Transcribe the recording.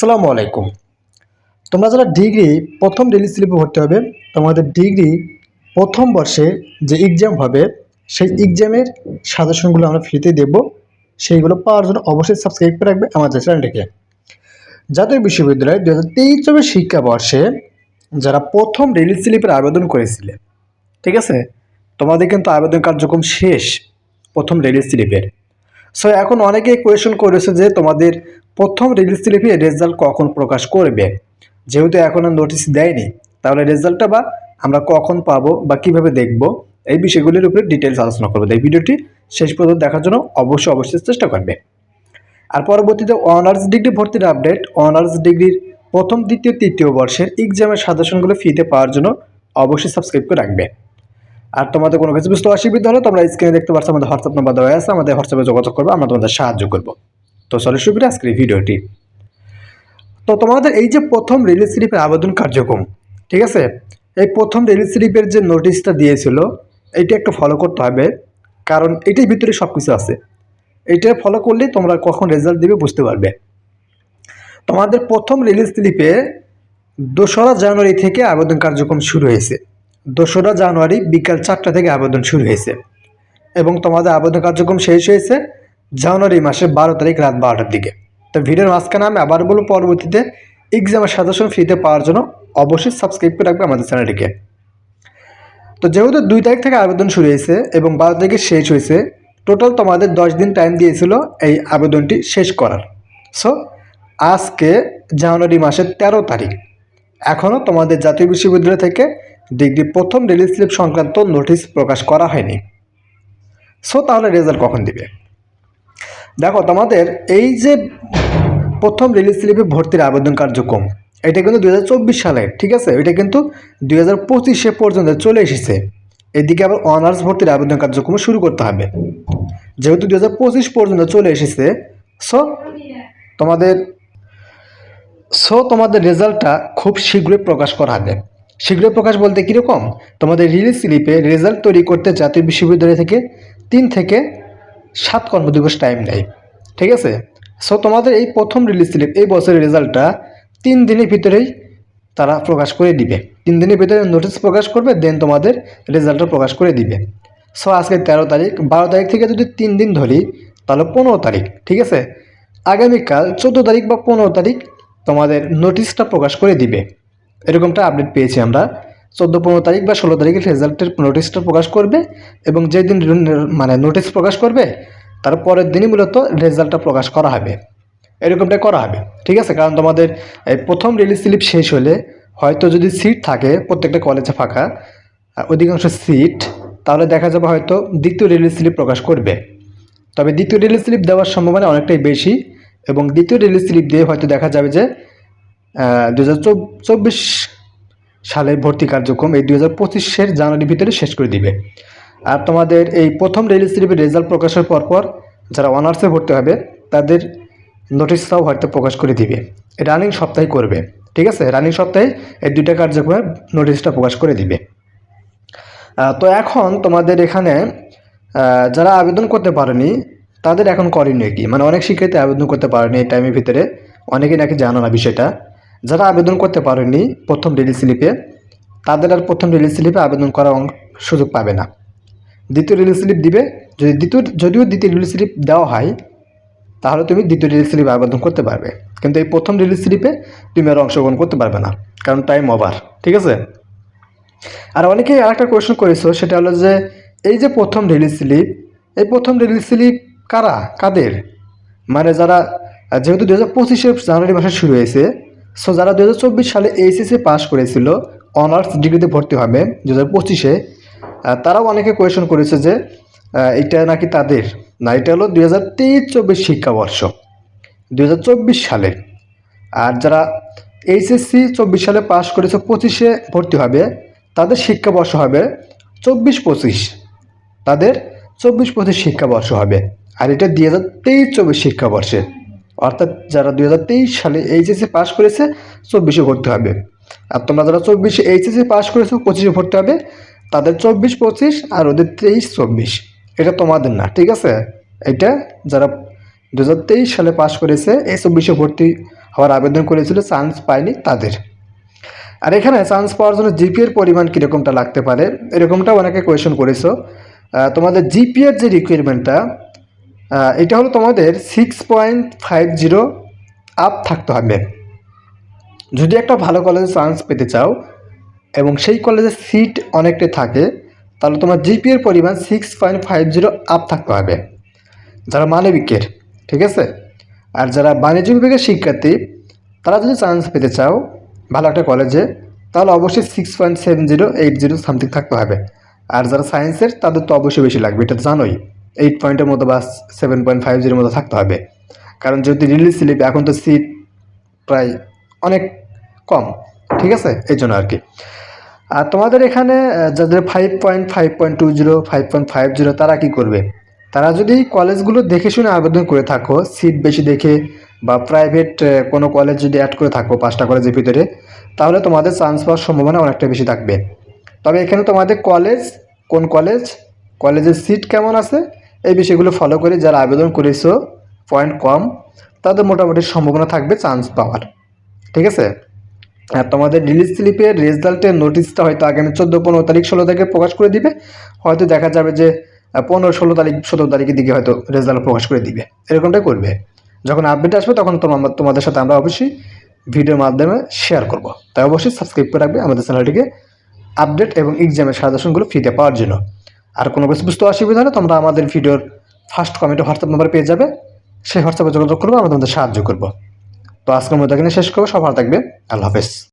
আসসালামু আলাইকুম। তোমরা যারা ডিগ্রি, প্রথম রিলিজ স্লিপে ভর্তি হবে, তোমাদের ডিগ্রি প্রথম বর্ষে যে এক্সাম হবে, সেই এক্সামের সাজেশনগুলো আমরা ফ্রিতে দেব। সেইগুলো পাওয়ার জন্য অবশ্যই সাবস্ক্রাইব করে রাখবে আমাদের চ্যানেলটিকে জাতীয় বিশ্ববিদ্যালয় দু হাজার তেইশ চব্বিশ শিক্ষাবর্ষে যারা প্রথম রিলিজ স্লিপের আবেদন করেছিলে, ঠিক আছে? তোমাদের কিন্তু আবেদন কার্যক্রম শেষ প্রথম রিলিজ স্লিপের সো এখন অনেকেই কোয়েশন করেছে যে তোমাদের প্রথম রিলিজ স্লিপে রেজাল্ট কখন প্রকাশ করবে? যেহেতু এখনও নোটিশ দেয়নি, তাহলে রেজাল্টটা বা আমরা কখন পাবো বা কীভাবে দেখব, এই বিষয়গুলির উপরে ডিটেলস আলোচনা করব। এই ভিডিওটি শেষ পর্যন্ত দেখার জন্য অবশ্যই অবশ্যই চেষ্টা করবে। আর পরবর্তীতে অনার্স ডিগ্রি ভর্তির আপডেট অনার্স ডিগ্রির প্রথম, দ্বিতীয়, তৃতীয় বর্ষের এক্সামের সাজেশনগুলো ফিতে পাওয়ার জন্য অবশ্যই সাবস্ক্রাইব করে রাখবে। আর তোমাদের কোনো কিছু বুঝতে অসুবিধা হলে তোমরা স্ক্রিনে দেখতে পাচ্ছ আমাদের হোয়াটসঅ্যাপ নাম্বার দেওয়া আছে, আমাদের হোয়াটসঅ্যাপে যোগাযোগ করব, আমরা তোমাদের সাহায্য করব। তো চলো সুবিধা করি আজকের ভিডিওটি। তো তোমাদের এই যে প্রথম রিলিজ স্লিপের আবেদন কার্যক্রম, ঠিক আছে? এই প্রথম রিলিজ স্লিপের যে নোটিশটা দিয়েছিল এইটা একটু ফলো করতে হবে, কারণ এটির ভিতরে সব কিছু আছে। এইটা ফলো করলেই তোমরা কখন রেজাল্ট দিবে বুঝতে পারবে। তোমাদের প্রথম রিলিজ স্লিপে দোসরা জানুয়ারি থেকে আবেদন কার্যক্রম শুরু হয়েছে। দোসরা জানুয়ারি বিকাল চারটা থেকে আবেদন শুরু হয়েছে এবং তোমাদের আবেদন কার্যক্রম শেষ হয়েছে জানুয়ারি মাসের বারো তারিখ রাত বারোটার দিকে। তো ভিডিওর মাঝখানে আমি আবার বলব, পরবর্তীতে এক্সামের সাজেশন ফ্রিতে পাওয়ার জন্য অবশ্যই সাবস্ক্রাইব করে রাখবে আমাদের চ্যানেলটিকে তো যেহেতু দুই তারিখ থেকে আবেদন শুরু হয়েছে এবং বারো তারিখে শেষ হয়েছে টোটাল তোমাদের দশ দিন টাইম দিয়েছিল এই আবেদনটি শেষ করার। সো আজকে জানুয়ারি মাসের তেরো তারিখ। এখনও তোমাদের জাতীয় বিশ্ববিদ্যালয় থেকে ডিগ্রি প্রথম রিলিজ স্লিপ সংক্রান্ত নোটিশ প্রকাশ করা হয়নি। সো তাহলে রেজাল্ট কখন দিবে? দেখো, তোমাদের এই যে প্রথম রিলিজ স্লিপে ভর্তির আবেদন কার্যক্রম, এটা কিন্তু দুই হাজার চব্বিশ সালে, ঠিক আছে? এটা কিন্তু দুই হাজার পঁচিশে পর্যন্ত চলে এসেছে। এদিকে আবার অনার্স ভর্তির আবেদন কার্যক্রম শুরু করতে হবে। যেহেতু দু হাজার পঁচিশ পর্যন্ত চলে এসেছে সো তোমাদের সো তোমাদের রেজাল্টটা খুব শীঘ্রই প্রকাশ করা হবে। শীঘ্রই প্রকাশ বলতে কীরকম? তোমাদের রিলিজ স্লিপে রেজাল্ট তৈরি করতে জাতীয় বিশ্ববিদ্যালয় থেকে তিন থেকে সাত কর্মদিবস টাইম নেয়। ঠিক আছে? সো তোমাদের এই প্রথম রিলিজ স্লিপ এই বছরের রেজাল্টটা তিন দিনের ভিতরেই তারা প্রকাশ করে দিবে। তিন দিনের ভিতরে নোটিশ প্রকাশ করবে দেন তোমাদের রেজাল্টটা প্রকাশ করে দিবে। সো আজকে তেরো তারিখ, বারো তারিখ থেকে যদি তিন দিন ধরি, তাহলে পনেরো তারিখ। ঠিক আছে? আগামীকাল চোদ্দ তারিখ বা পনেরো তারিখ তোমাদের নোটিশটা প্রকাশ করে দিবে। এরকমটা আপডেট পেয়েছি আমরা। চোদ্দ, পনেরো তারিখ বা ষোলো তারিখে রেজাল্টের নোটিশটা প্রকাশ করবে এবং যেদিন মানে নোটিশ প্রকাশ করবে, তার পরের দিনই মূলত রেজাল্টটা প্রকাশ করা হবে। এরকমটাই করা হবে, ঠিক আছে? কারণ তোমাদের এই প্রথম রিলিজ স্লিপ শেষ হলে হয়তো যদি সিট থাকে, প্রত্যেকটা কলেজে ফাঁকা অধিকাংশ সিট তাহলে দেখা যাবে হয়তো দ্বিতীয় রিলিজ স্লিপ প্রকাশ করবে। তবে দ্বিতীয় রিলিজ স্লিপ দেওয়ার সম্ভাবনা অনেকটাই বেশি এবং দ্বিতীয় রিলিজ স্লিপ দিয়ে হয়তো দেখা যাবে যে দু চব্বিশ সালের ভর্তি কার্যক্রম এই দুই হাজার পঁচিশের জানুয়ারির ভিতরে শেষ করে দিবে। আর তোমাদের এই প্রথম রিলিজ স্লিপের রেজাল্ট প্রকাশের পরপর যারা অনার্সে ভর্তি হবে, তাদের নোটিশটাও হয়তো প্রকাশ করে দিবে। রানিং সপ্তাহে করবে, ঠিক আছে? রানিং সপ্তাহে এই দুইটা কার্যক্রমের নোটিশটা প্রকাশ করে দিবে। তো এখন তোমাদের এখানে যারা আবেদন করতে পারেনি, তাদের এখন করণীয় কি? মানে অনেক শিক্ষার্থী আবেদন করতে পারেনি এই টাইমের ভিতরে। অনেকে নাকি জানো না বিষয়টা। যারা আবেদন করতে পারেনি প্রথম রিলিজ স্লিপে তাদের আর প্রথম রিলিজ স্লিপে আবেদন করার সুযোগ পাবে না। দ্বিতীয় রিলিজ স্লিপ দিবে, যদি দ্বিতীয় যদিও দ্বিতীয় রিলিজ স্লিপ দেওয়া হয়, তাহলে তুমি দ্বিতীয় রিলিজ স্লিপে আবেদন করতে পারবে। কিন্তু এই প্রথম রিলিজ স্লিপে তুমি আর অংশগ্রহণ করতে পারবে না, কারণ টাইম ওভার ঠিক আছে? আর অনেকেই আরেকটা কোয়েশ্চেন করেছ, সেটা হলো যে, এই যে প্রথম রিলিজ স্লিপ এই প্রথম রিলিজ স্লিপ কারা? কাদের? মানে যারা, যেহেতু দু হাজার পঁচিশে জানুয়ারি মাসে শুরু হয়েছে সো যারা দু হাজার চব্বিশ সালে এইচএসসি পাস করেছিল অনার্স ডিগ্রিতে ভর্তি হবে দু হাজার পঁচিশে তারাও অনেকে কোয়েশন করেছে যে এটা নাকি তাদের? না, এটা হলো দুই হাজার তেইশ চব্বিশ শিক্ষাবর্ষ দু হাজার চব্বিশ সালে। আর যারা এইচএসসি চব্বিশ সালে পাস করেছে, পঁচিশে ভর্তি হবে, তাদের শিক্ষাবর্ষ হবে চব্বিশ পঁচিশ। তাদের চব্বিশ পঁচিশ শিক্ষাবর্ষ হবে, আর এটা দুই হাজার তেইশ চব্বিশ শিক্ষাবর্ষে। অর্থাৎ যারা দুই হাজার তেইশ সালে এইচএসসি পাশ করেছে, চব্বিশে ভর্তি হবে। আর তোমরা যারা চব্বিশে এইচএসসি পাশ করেছ, পঁচিশে ভর্তি হবে, তাদের চব্বিশ, পঁচিশ আর ওদের তেইশ, চব্বিশ। এটা তোমাদের না, ঠিক আছে? এটা যারা দু হাজার তেইশ সালে পাশ করেছে, এই চব্বিশে ভর্তি হওয়ার আবেদন করেছিল চান্স পায়নি তাদের। আর এখানে চান্স পাওয়ার জন্য জিপিএর পরিমাণ কীরকমটা লাগতে পারে? এরকমটা অনেকে কোয়েশন করেছ। তোমাদের জিপিএর যে রিকোয়ারমেন্টটা এটা হলো তোমাদের six point five zero up থাকতে হবে। যদি একটা ভালো কলেজে চান্স পেতে চাও এবং সেই কলেজে সিট অনেকটাই থাকে, তাহলে তোমার জিপিএর পরিমাণ six point five zero up থাকতে হবে। যারা মানবিকের, ঠিক আছে? আর যারা বাণিজ্য বিভাগের শিক্ষার্থী, তারা যদি চান্স পেতে চাও ভালো একটা কলেজে তাহলে অবশ্যই six point seven zero eight zero something থাকতে হবে। আর যারা সায়েন্সের তাদের তো অবশ্যই বেশি লাগবে, এটা জানোই। এইট পয়েন্টের মতো বা সেভেন পয়েন্ট ফাইভ জিরোর মতো থাকতে হবে। কারণ যদি রিলিজ স্লিপ এখন তো সিট প্রায় অনেক কম, ঠিক আছে? এই জন্য আর কি। আর তোমাদের এখানে যাদের five point five point two zero five point five zero তারা কী করবে? তারা যদি কলেজগুলো দেখে শুনে আবেদন করে থাকো সিট বেশি দেখে বা প্রাইভেট কোনো কলেজ যদি অ্যাড করে থাকো, পাঁচটা কলেজের ভিতরে, তাহলে তোমাদের চান্স পাওয়ার সম্ভাবনা অনেকটা বেশি থাকবে। তবে এখানে তোমাদের কলেজ কোন কলেজ কলেজের সিট কেমন আছে? এই বিষয়গুলো ফলো করে যারা আবেদন করেছ পয়েন্ট কম তাদের মোটামুটি সম্ভাবনা থাকবে চান্স পাওয়ার। ঠিক আছে? আর তোমাদের রিলিজ স্লিপের রেজাল্টের নোটিশটা হয়তো আগামী চোদ্দ, পনেরো তারিখ, ষোলো তারিখে প্রকাশ করে দিবে। হয়তো দেখা যাবে যে পনেরো, ষোলো তারিখ, সতেরো তারিখের দিকে হয়তো রেজাল্ট প্রকাশ করে দিবে। এরকমটাই করবে। যখন আপডেট আসবে, তখন তোমার তোমাদের সাথে আমরা অবশ্যই ভিডিওর মাধ্যমে শেয়ার করব। তাই অবশ্যই সাবস্ক্রাইব করে রাখবে আমাদের চ্যানেলটিকে আপডেট এবং এক্সামের সাজেশনগুলো ফ্রিতে পাওয়ার জন্য। আর কোনো কিছু বুঝতে অসুবিধা হলে তোমরা আমাদের ভিডিওর ফার্স্ট কমেন্টে হোয়াটসঅ্যাপ নাম্বার পেয়ে যাবে। সেই হোয়াটসঅ্যাপে যোগাযোগ করব, আমরা তোমাদের সাহায্য করব। তো আজকের মধ্যে এখানে শেষ করব সব ভালো থাকবে আল্লাহ হাফেজ।